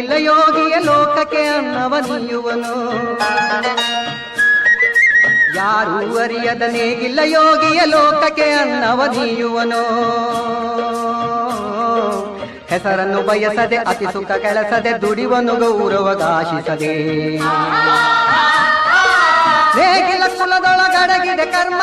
ನೇಗಿಲ್ಲ ಯೋಗಿಯ ಲೋಕಕ್ಕೆ ಅನ್ನವ ಯಾರು ಅರಿಯದನೇ ಅರಿಯದ ನೇಗಿಲ್ಲ ಯೋಗಿಯ ಲೋಕಕ್ಕೆ ಅನ್ನವ ನೀಯುವನು. ಹೆಸರನ್ನು ಬಯಸದೆ, ಅತಿ ಸುಖ ಕೆಲಸದೆ ದುಡಿವನು ಗೌರವಗಾಶಿಸದೆ ನೇಗಿಲ ಕುಲದೊಳಗಡಗಿದೆ ಕರ್ಮ.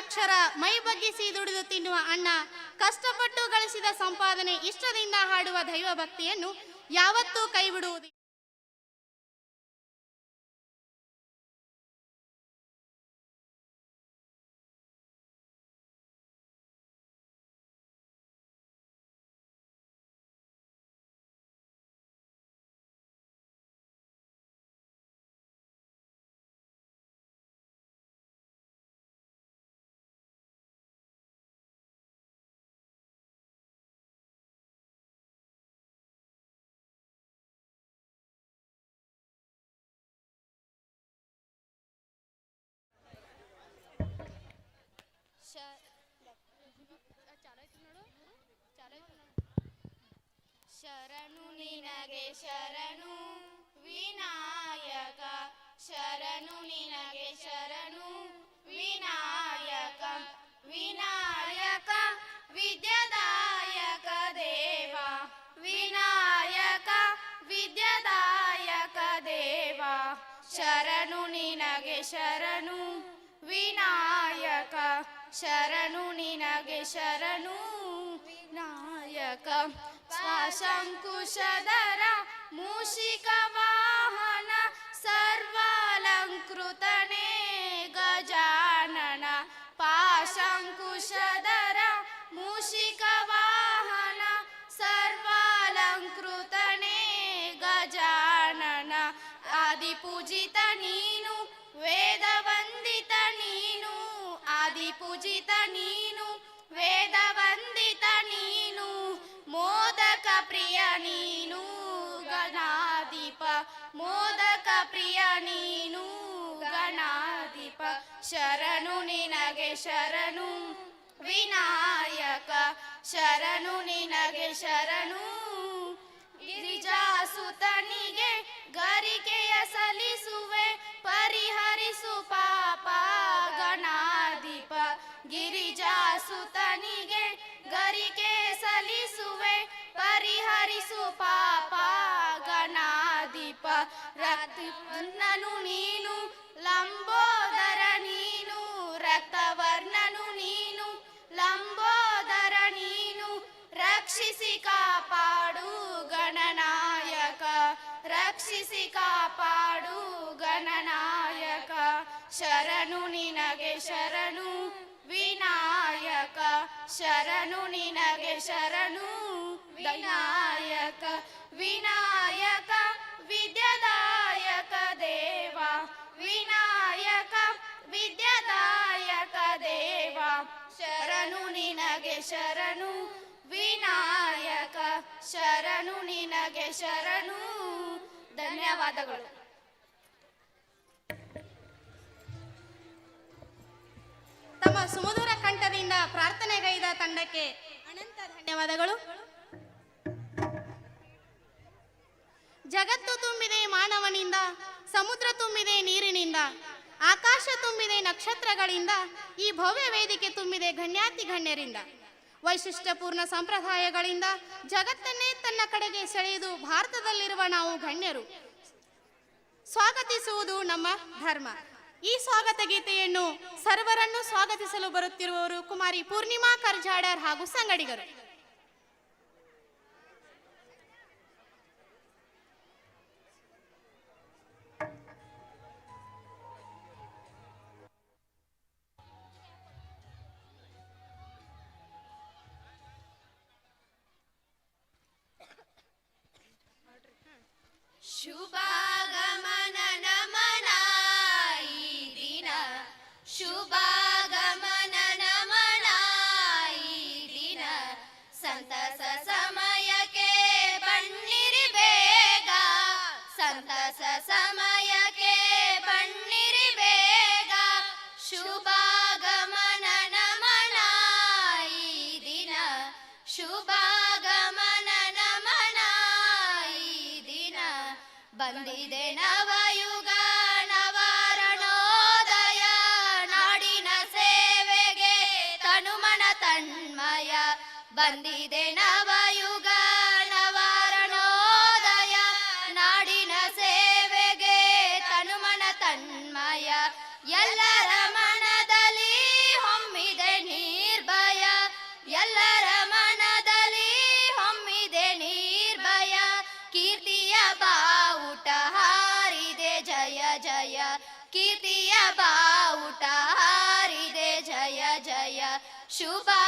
ಅಕ್ಷರ ಮೈ ಬಗ್ಗಿಸಿ ದುಡಿದು ತಿನ್ನುವ ಅಣ್ಣ, ಕಷ್ಟಪಟ್ಟು ಗಳಿಸಿದ ಸಂಪಾದನೆ ಇಷ್ಟದಿಂದ ಹಾಡುವ ದೈವ ಭಕ್ತಿಯನ್ನು ಯಾವತ್ತೂ ಕೈಬಿಡುವುದಿಲ್ಲ. ಶರಣು, ನಿನಗೆ ಶರಣು. ವಿನಾಯಕ, ಶರಣು, ನಿನಗೆ ಶರಣು. ವಿನಾಯಕ ವಿನಾಯಕ, ವಿದ್ಯದಾಯಕ ದೇವ. ವಿನಾಯಕ, ವಿದ್ಯದಾಯಕ ದೇವ. ಶರಣು, ನಿನಗೆ ಶರಣು. ವಿನಾಯಕ, ಶರಣು, ನಿನಗೆ ಶರಣು. ವಿನಾಯಕ शङ्कुशधरा ಪ್ರಿಯ ನೀನು ಗಣಾಧಿಪ, ಮೋದಕ ಪ್ರಿಯ ನೀನು ಗಣಾಧಿಪ. ಶರಣು ನಿನಗೆ ಶರಣು, ವಿನಾಯಕ. ಶರಣು ನಿನಗೆ ಶರಣು, ಗಿರಿಜಾಸುತನಿಗೆ ಗರಿಕೆಯ ಸಲ್ಲಿಸುವೆ, ಪರಿಹರಿಸು ಪಾಪ ಗಣಾಧಿಪ. ಗಿರಿಜಾಸುತನಿಗೆ ರಕ್ತವರ್ಣನು ನೀನು ಲಂಬೋದರ ನೀನು ರಕ್ತವರ್ಣನು ನೀನು ಲಂಬೋದರ ನೀನು ರಕ್ಷಿಸಿ ಕಾಪಾಡು ಗಣನಾಯಕ ರಕ್ಷಿಸಿ ಕಾಪಾಡು ಗಣನಾಯಕ ಶರಣು ನಿನಗೆ ಶರಣು ವಿನಾಯಕ ಶರಣು ನಿನಗೆ ಶರಣು ವಿನಾಯಕ ವಿನಾಯಕ ಶರಣು ನಿನಗೆ ಶರಣು, ವಿನಾಯಕ ಶರಣು ನಿನಗೆ ಶರಣು. ಧನ್ಯವಾದಗಳು. ತಮ್ಮ ಸುಮಧುರ ಕಂಠದಿಂದ ಪ್ರಾರ್ಥನೆಗೈದ ತಂಡಕ್ಕೆ ಅನಂತ ಧನ್ಯವಾದಗಳು. ಜಗತ್ತು ತುಂಬಿದೆ ಮಾನವನಿಂದ, ಸಮುದ್ರ ತುಂಬಿದೆ ನೀರಿನಿಂದ. ಆಕಾಶ ತುಂಬಿದೆ ನಕ್ಷತ್ರಗಳಿಂದ, ಈ ಭವ್ಯ ವೇದಿಕೆ ತುಂಬಿದೆ ಗಣ್ಯಾತಿ ಗಣ್ಯರಿಂದ ವೈಶಿಷ್ಟ್ಯಪೂರ್ಣ ಸಂಪ್ರದಾಯಗಳಿಂದ ಜಗತ್ತನ್ನೇ ತನ್ನ ಕಡೆಗೆ ಸೆಳೆಯುವುದು ಭಾರತದಲ್ಲಿರುವ ನಾವು ಗಣ್ಯರು. ಸ್ವಾಗತಿಸುವುದು ನಮ್ಮ ಧರ್ಮ. ಈ ಸ್ವಾಗತ ಗೀತೆಯನ್ನು ಸರ್ವರನ್ನು ಸ್ವಾಗತಿಸಲು ಬರುತ್ತಿರುವವರು ಕುಮಾರಿ ಪೂರ್ಣಿಮಾ ಕರ್ಜಾಡರ್ ಹಾಗೂ ಸಂಗಡಿಗರು. शुभागमन मनाइ दिना शुभागमन मनाइ दिना सन्तसमय के निवेगा सन्तसम ಬಂದಿದೆ ನವಯುಗ, ನವಾರಣೋದಯ. ನಾಡಿನ ಸೇವೆಗೆ ತನುಮನ ತನ್ಮಯ. ಬಂದಿದೆ ನವಯುಗ, ನವಾರಣೋದಯ. ನಾಡಿನ ಸೇವೆಗೆ ತನುಮನ ತನ್ಮಯ. ಎಲ್ಲರ ಶುಭಾಗಮನ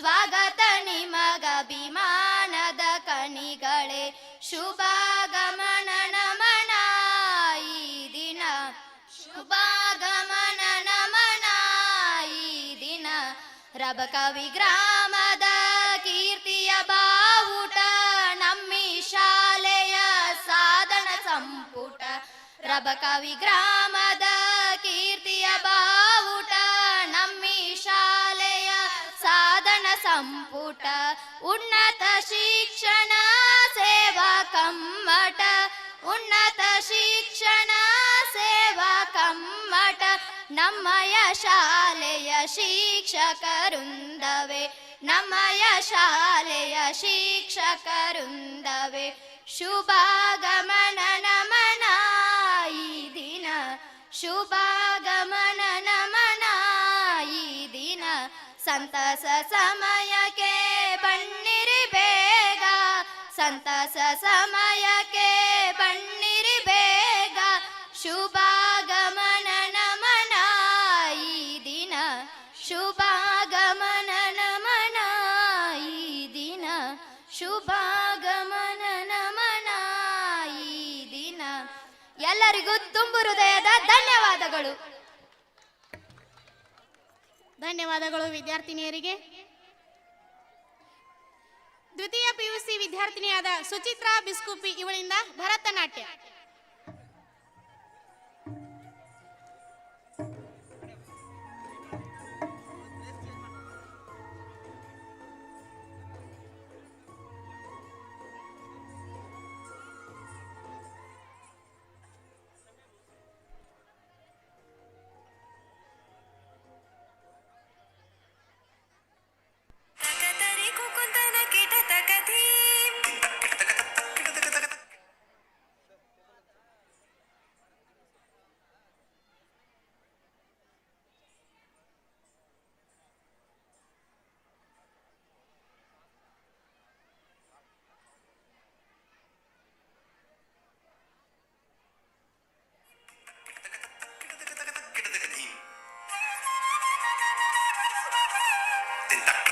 ಸ್ವಾಗತ ನಿಮಗ ವಿಮಾನದ ಕಣಿಗಳೇ ಶುಭಾಗಮನ ನಮನ ಈ ದಿನ. ಶುಭಾಗಮನ ನಮನ ಈ ದಿನ. ರಬಕವಿ ಗ್ರಾಮದ ಕೀರ್ತಿಯ ಬಾವುಟ, ನಮ್ಮಿ ಶಾಲೆಯ ಸಾಧನ ಸಂಪುಟ. ರಬಕವಿ ಗ್ರಾಮದ ಕೀರ್ತಿಯ ಬಾವುಟ पुट उन्नत शिक्षण सेवकं मठ उन्नत शिक्षण सेवकं मठ नमय शालय शिक्षक रुन्दवे नमय शालय शिक्षक रुन्दवे शुभागमनमनाइ दिन शुभा ಸಂತಸ ಸಮಯಕ್ಕೆ ಬಣ್ಣಿರಿ ಬೇಗ. ಸಂತಸ ಸಮಯಕ್ಕೆ ಬಣ್ಣಿರಿ ಬೇಗ. ಶುಭಾಗಮನ ನಮನ ಈ ದಿನ. ಶುಭಾಗಮನ ನಮನ ಈ ದಿನ. ಶುಭಾಗಮನ ನಮನ ಈ ದಿನ. ಎಲ್ಲರಿಗೂ ತುಂಬು ಹೃದಯದ ಧನ್ಯವಾದಗಳು. ಧನ್ಯವಾದಗಳು ವಿದ್ಯಾರ್ಥಿನಿಯರಿಗೆ. ದ್ವಿತೀಯ ಪಿಯುಸಿ ವಿದ್ಯಾರ್ಥಿನಿಯಾದ ಸುಚಿತ್ರಾ ಬಿಸ್ಕುಪಿ ಇವಳಿಂದ ಭರತನಾಟ್ಯ. tentacle.